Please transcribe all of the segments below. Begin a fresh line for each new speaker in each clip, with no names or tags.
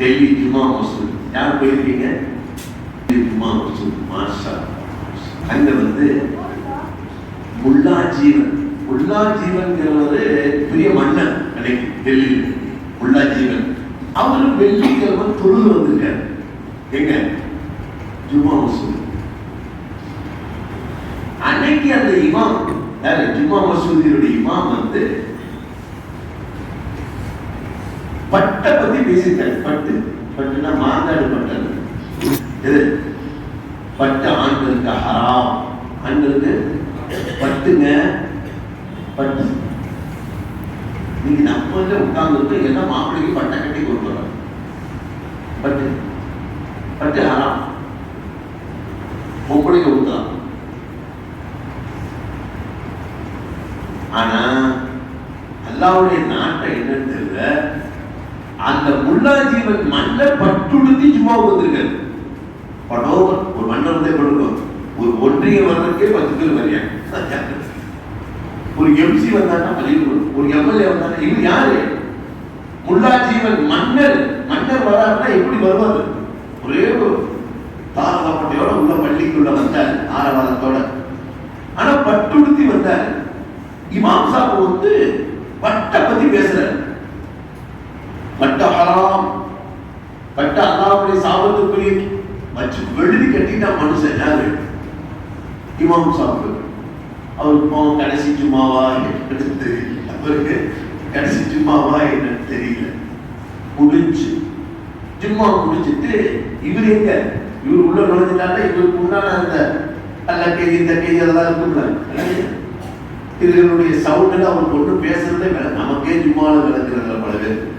டெல்லி ஜுமா மசூத். யார் போயிருக்கீங்க? டெல்லி ஜுமா மசூத். மாஷா அங்க வந்து முல்லா ஜீவன். முல்லா ஜீவன்கிறவர் பெரிய மன்னன் அன்னைக்கு டெல்லியில். முல்லா ஜீவன். அவரு வெள்ளிக்கிழமை தொழுது வந்திருக்காரு. எங்க? ஜுமா மசூத். அன்னைக்கு அந்த இமாம் யாரு? ஜுமா மசூதியுடைய இமாம் வந்து பட்டை பத்தி பேசிட்டாங்க பட்டு பட்டுனா மாந்தாடு பட்டு ஆண்களுக்கு ஹராம். ஆண்களுக்கு பட்டுங்க. பட்டு. நீங்க நம்ம உட்கார்ந்து எல்லாம் மாப்பிள்ளைக்கு பட்டை கட்டி கொண்டு வரோம். பட்டு. பட்டு ஹராம். பொம்பளைக்கு ஊத்தலாம் ஆனா அல்லாவுடைய நான் அந்த ஜீவன் மன்னர் பட்டுடுத்தி சும்மா வந்திருக்காரு படம் ஒரு மன்னர் வந்தே படுக்கும் ஒரு ஒன்றிய வர்றதுக்கே பத்து பேர் வரியா? ஒரு எம்சி வந்தான்னா பதிவு ஒரு எம்எல்ஏ வந்தானா இவர் யாரு? முல்லா ஜீவன் மன்னர். மன்னர் வராருன்னா எப்படி வருவாரு? ஒரே ஒரு தாரதப்பட்டையோட உள்ள பள்ளிக்குள்ள வந்தார் ஆரவாரத்தோட ஆனா பட்டுடுத்தி வந்தார். இமாம் சாப் வந்து பட்டை பத்தி பேசுறாரு. பட்ட ஹராம். பட்ட அல்லாவுடைய சாபத்துக்குரிய வச்சு எழுதி கட்டிட்டா மனுஷன் யாரு? இமாம் சாப்பு அவருக்கு போவோம் கடைசி ஜும்மாவா என்னன்னு தெரியல. அவருக்கு கடைசி ஜும்மாவா என்னன்னு தெரியல. முடிஞ்சு. ஜும்மா முடிஞ்சிட்டு இவர் எங்க? இவர் உள்ள நுழைஞ்சிட்டால இவருக்கு உண்டான அந்த அல்ல கை இந்த கை அதெல்லாம் இருக்கும்ல. இதனுடைய சவுண்டில் அவர் ஒன்று பேசுறதே வேலை நமக்கே ஜும்மாவில் விளக்குறதுல பல பேர்.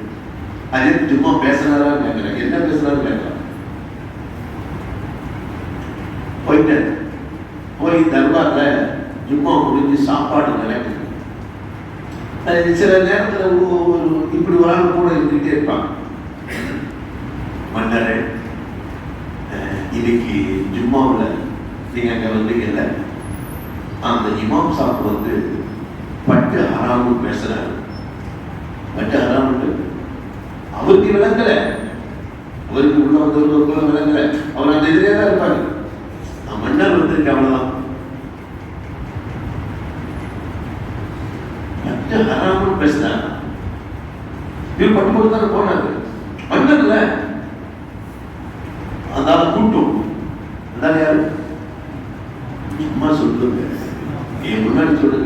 அது சும்மா பேசுறாரா கேட்கிறேன் என்ன பேசுறாரு கேட்கலாம் போயிட்டேன். போய் தர்பார்ல ஜும்மா முடிஞ்சு சாப்பாடு நடக்குது. அது சில நேரத்தில் ஒரு இப்படி ஒரு ஆள் கூட இருந்துகிட்டே இருப்பாங்க மன்னரே இன்னைக்கு ஜும்மாவில் நீங்க அங்கே வந்தீங்கல்ல? அந்த இமாம் சாப் வந்து பட்டு ஹராமும் பேசுறாரு. பட்டு ஹராமுன்னு அவருக்கு விளங்கல. அவருக்கு உள்ள வந்தவருக்கு கூட விளங்கல. அவர் அந்த இதிலே தான் இருப்பாங்க நான் மன்னர் வந்திருக்கேன் அவ்வளவுதான். மற்ற ஹராமும் பேசுறாரு. இவர் பட்டு தானே போனாரு. மன்னர்ல அந்த ஆள் கூட்டும். அந்த யாரு? சும்மா சொல்லுங்க. என் முன்னாடி சொல்லுங்க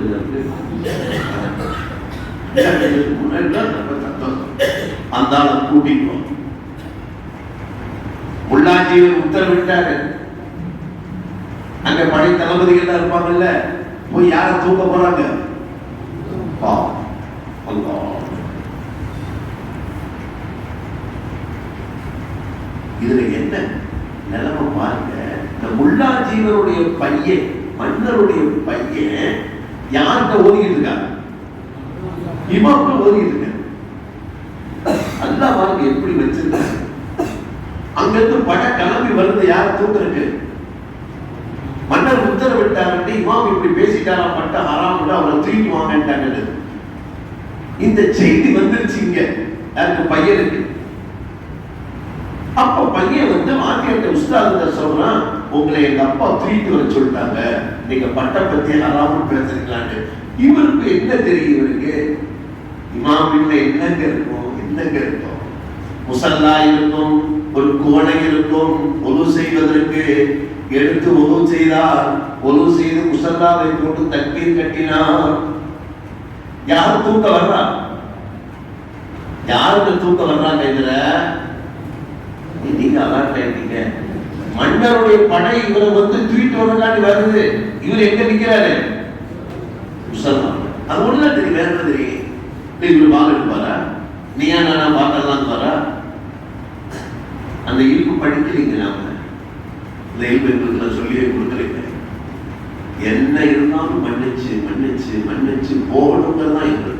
முன்னாடி தான் ரொம்ப சந்தோஷம். அந்த ஆளை கூட்டிட்டு முல்லாஜீவன் உத்தரவிட்டாரு. அங்க படை தளபதிகள் இருப்பாங்கல்ல போய் யார தூக்க போறாங்க? இதுல என்ன நிலைமை பாருங்க. இந்த முல்லா ஜீவனுடைய பையன் மன்னருடைய பையன் யார்கிட்ட ஓதிக்கிட்டு இருக்காங்க? இமாம்கிட்ட ஓதிக்கிட்டு இருக்காங்க அல்லாஹ் பாருங்க எப்படி வச்சிருக்காங்க அங்கிருந்து பட கிளம்பி வருது யார்? தூக்குறதுக்கு மன்னர் உத்தரவிட்டாரு இமாம் இப்படி பேசிட்டாரா? பட்ட ஹராம் அவரை தூக்கி இந்த செய்தி வந்துருச்சு இங்க. யாருக்கு? பையனுக்கு. அப்ப பையன் வந்து மாத்தியட்ட உஸ்தாதுங்க சொல்றான் உங்களை எங்க அப்பா தூக்கிட்டு வர சொல்லிட்டாங்க. நீங்க பட்ட பத்தி ஹராமு பேசுறீங்களான்னு இவருக்கு என்ன தெரியும் இவருக்கு? இமாமின்ல என்னங்க இருக்கும் என்னங்க இருக்கும். முசல்லா இருக்கும் ஒரு கோணை இருக்கும் ஒலு செய்வதற்கு எடுத்து ஒலு செய்தால் ஒலு செய்து முசல்லாவை போட்டு தண்ணீர் கட்டினார் யார் தூக்க வர்றா? யாருக்கு தூக்க வர்றாங்க இதுல? நீங்க அலர்ட் ஆயிட்டீங்க மன்னருடைய படை இவரை வந்து தூக்கிட்டு வரலான்னு வருது. இவர் எங்க நிக்கிறாரு? முசல்லா. அது ஒண்ணு தெரியும் வேற தெரியும்? இவர் வாங்க எடுப்பாரா நீயா நானா பாட்டெல்லாம் வரா அந்த இழுப்பு படிக்கிறீங்க நாம இந்த இழுப்பு எங்களுக்கு சொல்லியே கொடுக்குறீங்க என்ன இருந்தாலும் மன்னிச்சு மன்னிச்சு மன்னிச்சு போகணுங்கிறது தான் எங்களுக்கு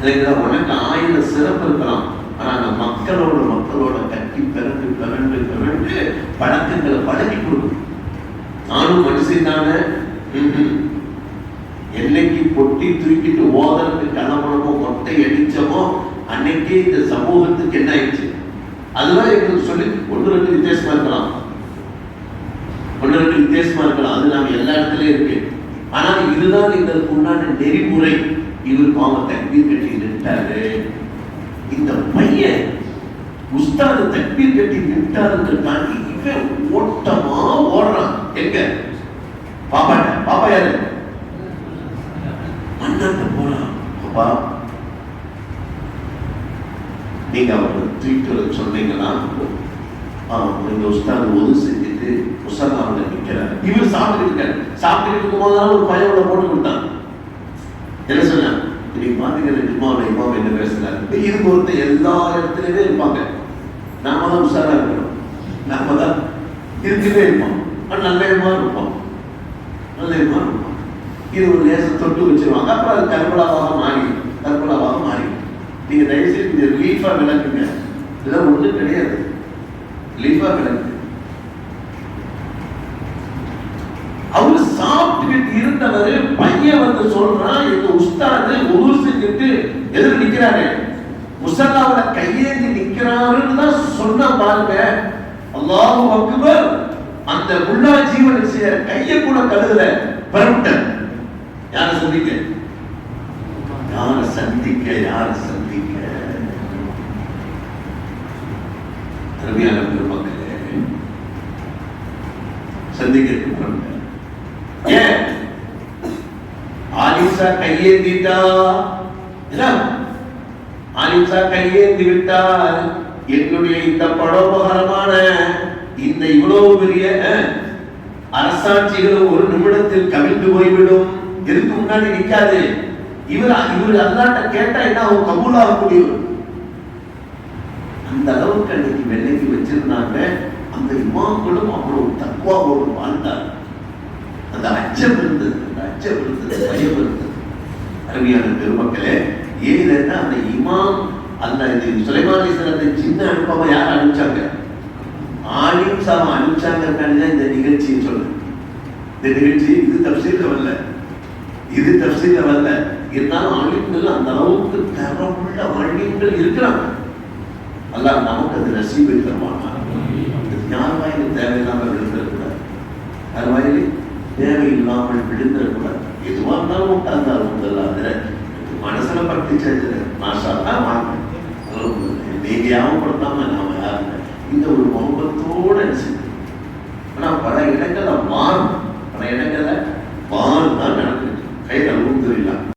இல்லைங்களா உனக்கு ஆயிரம் சிறப்பு இருக்கலாம். ஆனா அந்த மக்களோட மக்களோட கட்டி பிறந்து பிறண்டு பிறண்டு பழக்கங்களை பழகி கொடுக்கும். நானும் மனுஷன் தானே. எல்லைக்கு என்னைக்கு பொட்டி தூக்கிட்டு ஓதறதுக்கு கிளம்பணுமோ மொட்டை அடிச்சமோ அன்னைக்கே இந்த சமூகத்துக்கு என்ன ஆயிடுச்சு? அதெல்லாம் எங்களுக்கு சொல்லி ஒன்று ரெண்டு வித்தியாசமா இருக்கலாம். ஒன்று ரெண்டு வித்தியாசமா இருக்கலாம். அது நாம எல்லா இடத்துலயும் இருக்கு. ஆனால் இதுதான் எங்களுக்கு உண்டான நெறிமுறை. இவர் பாவம் தக்பீர் கட்டி நின்றாரு இந்த பையன் உஸ்தாது தக்பீர் கட்டி நின்றாருன்னு இவன் ஓட்டமா ஓடுறான். எங்க? பாப்பாட்ட பாப்பா யாரு? அப்பா நீங்க அவருக்கு ட்வீட்டர் சொன்னீங்கன்னா இந்த உஸ்தாது ஒது செஞ்சுட்டு முசல்லாவில் நிற்கிறார் இவர் சாப்பிட்டு இருக்காரு. சாப்பிட்டு இருக்கும் போதெல்லாம் ஒரு பையன் உள்ள போட்டு கொடுத்தான் என்ன சொன்னா? இன்னைக்கு பாத்தீங்கன்னா ஜும்மாவில் இமாம் என்ன பேசுறாரு? இது பொறுத்த எல்லா இடத்துலயுமே இருப்பாங்க. நாம தான் உஷாரா இருக்கணும். நாம தான் இருக்கவே இருப்போம். நல்ல விதமா இருப்போம். நல்ல விதமா இருப்போம். இது ஒரு லேச தொட்டு வச்சிருவாங்க. அப்புறம் அது கர்பலாவாக மாறி கர்பலாவாக மாறி. நீங்க தயவுசெய்து இந்த ரிலீஃபா விளக்குங்க. இதெல்லாம் ஒண்ணும் கிடையாது. லீஃபா விளக்கு. அவரு சாப்பிட்டுக்கிட்டு இருந்தவர் பையன் வந்து சொல்றான் எங்க உஸ்தாது உரு செஞ்சுட்டு எதிர் நிக்கிறாரு. முசல்லாவோட கையேந்தி நிக்கிறாருன்னு தான் சொன்ன பாருங்க. அல்லாஹு அக்பர் அந்த முல்லா ஜீவன் செய்ய கையை கூட கழுதல பரவிட்டார். யார சந்திக்க? யார சந்திக்க? யார சந்திக்க? அருமையான பெருமக்களே சந்திக்கிறதுக்கு பண்ண ஏன்? ஆலிசா கையேந்திட்டா? என்ன? ஆலிசா கையேந்தி விட்டால் என்னுடைய இந்த படோபகரமான இந்த இவ்வளவு பெரிய அஹ், அரசாட்சிகள் ஒரு நிமிடத்தில் கவிழ்ந்து போய்விடும். இதுக்கு முன்னாடி நிக்காது. இவர் இவர் அல்லாட்ட கேட்டா என்ன அவங்க கபூலாகக்கூடியவர் அந்த அளவுக்கு அன்னைக்கு வெள்ளைக்கு வச்சிருந்தாங்க. அந்த இமாக்களும் அவ்வளவு தக்குவாவோடு வாழ்ந்தார் அந்த அச்சம் இருந்தது அந்த அச்சம் இருந்தது பயம் இருந்தது. அருமையான பெருமக்களே ஏன்னா அந்த இமாம் அந்த இது சுலைமானீஸ்வரத்தை சின்ன அனுப்பாம யார் அனுப்பிச்சாங்க? ஆலிம் சாம அனுப்பிச்சாங்க இந்த நிகழ்ச்சியை சொல்லு இந்த நிகழ்ச்சி இது தப்சீல்ல வரல. இது தப்சீல்ல வரல இருந்தாலும் ஆலிம்கள் அந்த அளவுக்கு தரமுள்ள ஆலிம்கள் இருக்கிறாங்க. அல்ல நமக்கு அது நசீபை தருவானா? யார் வாயிலும் தேவையில்லாமல் விழுந்துடக்கூடாது. யார் வாயிலே தேவையில்லாமல் விழுந்துடக்கூடாது. எதுவாக இருந்தாலும் உட்கார்ந்தாலும் முதல்ல அதில் மனசுல பட்டுச்சு மாஷா தான் வாங்க நீங்க யாவப்படுத்தாம நாம யாருங்க இந்த ஒரு முகத்தோட நினைச்சு ஆனா பல இடங்களை மாறும். பல இடங்கள்ல மாறும் தான் நடக்கும். ಐದು